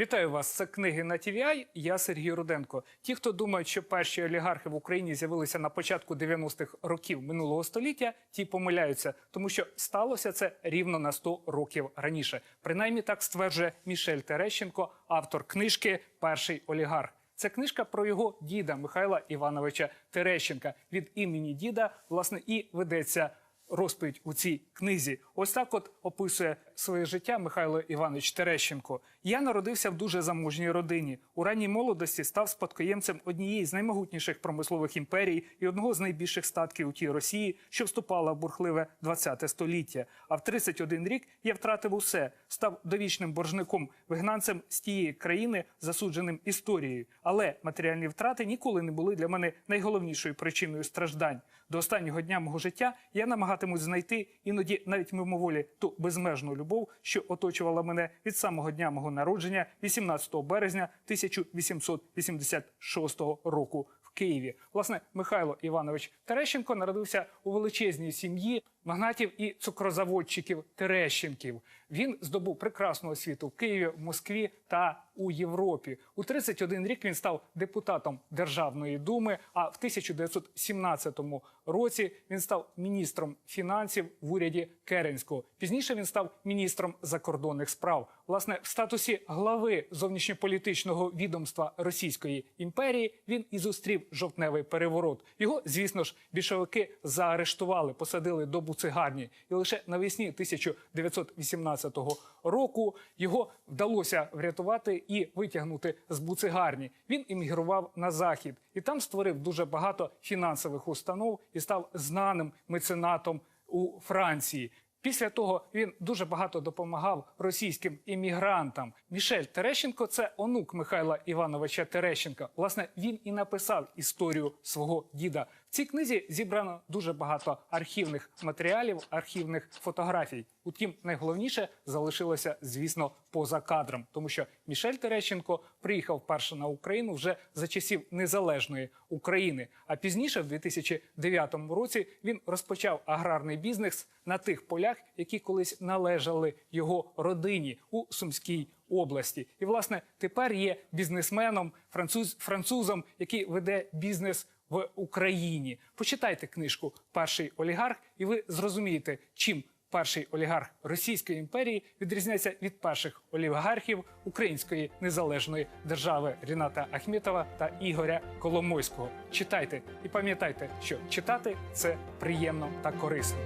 Вітаю вас. Це книги на TVI. Я Сергій Руденко. Ті, хто думають, що перші олігархи в Україні з'явилися на початку 90-х років минулого століття, ті помиляються, тому що сталося це рівно на 100 років раніше. Принаймні так стверджує Мішель Терещенко, автор книжки Перший олігарх. Це книжка про його діда Михайла Івановича Терещенка. Від імені діда власне і ведеться розповідь у цій книзі. Ось так от описує своє життя Михайло Іванович Терещенко. Я народився в дуже заможній родині. У ранній молодості став спадкоємцем однієї з наймогутніших промислових імперій і одного з найбільших статків у тій Росії, що вступала в бурхливе 20 століття. А в 31 рік я втратив усе, став довічним боржником, вигнанцем з тієї країни, засудженим історією. Але матеріальні втрати ніколи не були для мене найголовнішою причиною страждань. До останнього дня мого життя я намагатимусь знайти іноді навіть мимоволі ту безмежну любов, що оточувала мене від самого дня мого народження, 18 березня 1886 року в Києві. Власне, Михайло Іванович Терещенко народився у величезній сім'ї магнатів і цукрозаводчиків Терещенків. Він здобув прекрасну освіту в Києві, в Москві та у Європі. У 31 рік він став депутатом Державної думи. А в 1917 році він став міністром фінансів в уряді Керенського. Пізніше він став міністром закордонних справ. Власне, в статусі глави зовнішньополітичного відомства Російської імперії він і зустрів жовтневий переворот. Його, звісно ж, більшовики заарештували, посадили до буцегарні. І лише навесні 1918 року його вдалося врятувати і витягнути з буцегарні. Він іммігрував на захід і там створив дуже багато фінансових установ і став знаним меценатом у Франції. Після того він дуже багато допомагав російським іммігрантам. Мішель Терещенко це онук Михайла Івановича Терещенка. Власне, він і написав історію свого діда. В цій книзі зібрано дуже багато архівних матеріалів, архівних фотографій. Утім, найголовніше залишилося, звісно, поза кадром, тому що Мішель Терещенко приїхав вперше на Україну вже за часів незалежної України. А пізніше, в 2009 році, він розпочав аграрний бізнес на тих полях, які колись належали його родині у Сумській області. І власне тепер є бізнесменом, француз, французом, який веде бізнес в Україні. Почитайте книжку Перший олігарх, і ви зрозумієте, чим перший олігарх Російської імперії відрізняється від перших олігархів Української незалежної держави Ріната Ахметова та Ігоря Коломойського. Читайте і пам'ятайте, що читати це приємно та корисно.